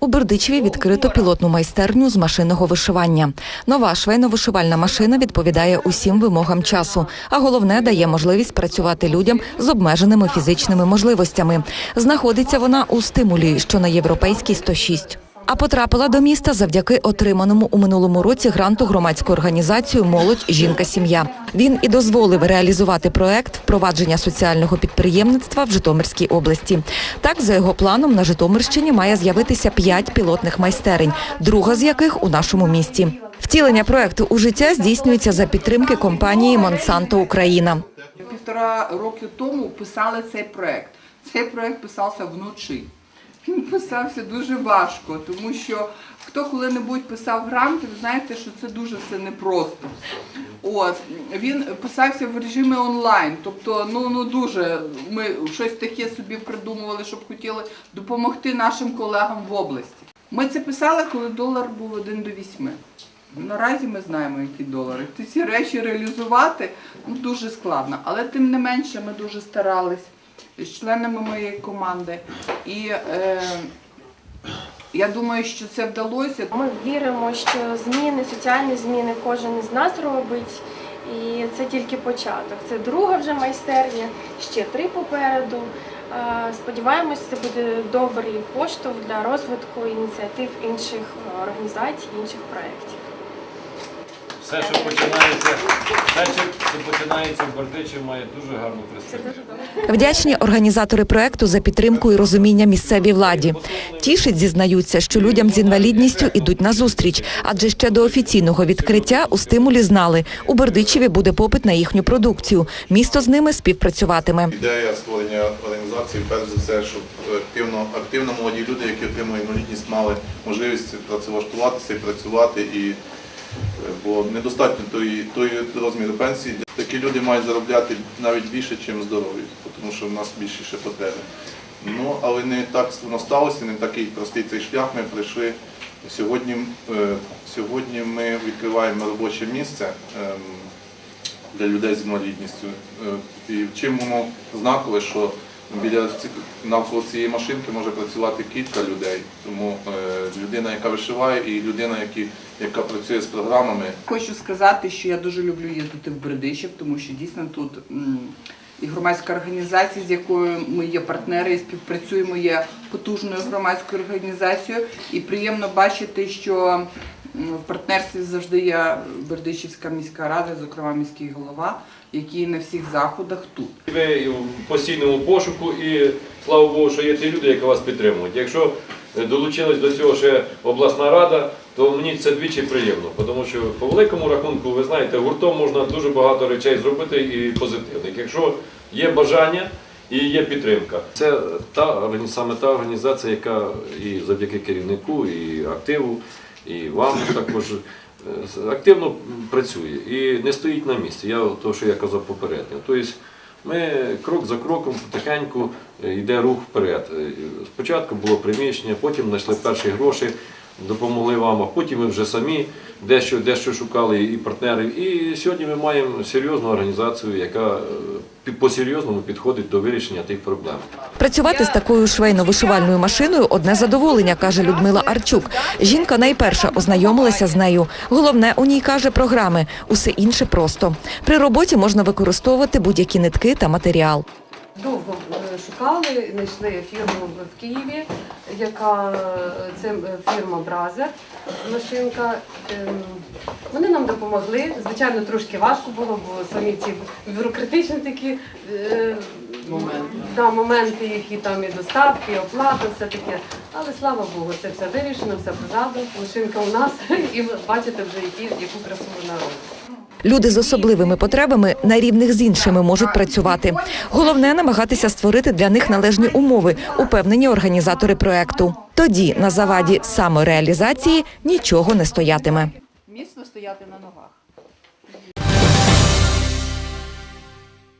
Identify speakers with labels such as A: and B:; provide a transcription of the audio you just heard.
A: У Бердичеві відкрито пілотну майстерню з машинного вишивання. Нова швейно-вишивальна машина відповідає усім вимогам часу, а головне дає можливість працювати людям з обмеженими фізичними можливостями. Знаходиться вона у стимулі, що на європейській 106. А потрапила до міста завдяки отриманому у минулому році гранту громадською організацією Молодь жінка сім'я. Він і дозволив реалізувати проект впровадження соціального підприємництва в Житомирській області. Так, за його планом, на Житомирщині має з'явитися п'ять пілотних майстерень, друга з яких у нашому місті. Втілення проекту у життя здійснюється за підтримки компанії Монсанто Україна.
B: Півтора роки тому писали цей проект. Цей проект писався вночі. Він писався дуже важко, тому що хто коли-небудь писав грамоти, ви знаєте, що це дуже все непросто. От він писався в режимі онлайн, тобто ну ну дуже ми щось таке собі придумували, щоб хотіли допомогти нашим колегам в області. Ми це писали, коли долар був один до вісьми. Наразі ми знаємо, які долари. Ці речі реалізувати ну, дуже складно. Але тим не менше ми дуже старались з членами моєї команди. І е, я думаю, що це вдалося.
C: Ми віримо, що зміни, соціальні зміни кожен із нас робить. І це тільки початок. Це друга вже майстерня, ще три попереду. Сподіваємось, це буде добрий поштовх для розвитку ініціатив інших е, організацій, інших проєктів.
D: Все, що починається, все, що починається в Бердичі, має дуже гарну перспективу.
A: Вдячні організатори проекту за підтримку і розуміння місцевій владі. Тішить, зізнаються, що людям з інвалідністю ідуть на зустріч, адже ще до офіційного відкриття у стимулі знали, у Бердичеві буде попит на їхню продукцію. Місто з ними співпрацюватиме.
E: Ідея створення організації, перш за все, щоб активно, активно молоді люди, які отримують інвалідність, мали можливість працевлаштуватися і працювати. І, е, бо недостатньо тої, тої розміру пенсії. Такі люди мають заробляти навіть більше, ніж здорові, тому що в нас більше ще потреби. Ну, але не так воно сталося, не такий простий цей шлях. Ми прийшли. Сьогодні, е, сьогодні ми відкриваємо робоче місце. ем, для людей з інвалідністю. Е, І чим воно знакове, що біля навколо цієї машинки може працювати кілька людей. Тому е, людина, яка вишиває, і людина, які, яка працює з програмами,
B: Хочу сказати, що я дуже люблю їздити в Бердичів, тому що дійсно тут і громадська організація, з якою ми є партнери і співпрацюємо, є потужною громадською організацією. І приємно бачити, що в партнерстві завжди є Бердичівська міська рада, зокрема міський голова, який на всіх заходах тут.
D: Ви в постійному пошуку і слава Богу, що є ті люди, які вас підтримують. Якщо долучилась до цього ще обласна рада, то мені це двічі приємно, тому що по великому рахунку, ви знаєте, гуртом можна дуже багато речей зробити і позитивних. Якщо є бажання і є підтримка. Це та саме та організація, яка і завдяки керівнику, і активу, і вам також е, активно працює і не стоїть на місці. Я то, що я казав попередньо. Тобто ми крок за кроком потихеньку е, йде рух вперед. Е, Спочатку було приміщення, потім знайшли перші гроші, допомогли вам, а потім ми вже самі дещо, дещо шукали і партнерів. І сьогодні ми маємо серйозну організацію, яка по-серйозному підходить до вирішення тих проблем.
A: Працювати з такою швейно-вишивальною машиною одне задоволення, каже Людмила Арчук. Жінка найперша ознайомилася з нею. Головне у ній каже програми, усе інше просто. При роботі можна використовувати будь-які нитки та матеріал.
F: Довго е, шукали, знайшли фірму в Києві, яка е, це фірма Бразер, машинка. Ем, допомогли. Звичайно, трошки важко було, бо самі ці бюрократичні такі е,
B: Моменти.
F: Да, моменти, які там і доставки, і оплата, все таке. Але слава Богу, це все вирішено, все позаду. Машинка у нас, і ви бачите вже, які, яку красу вона робить.
A: Люди з особливими потребами на рівних з іншими можуть працювати. Головне намагатися створити для них належні умови, упевнені організатори проекту. Тоді на заваді самореалізації нічого не стоятиме.
B: Стояти на ногах.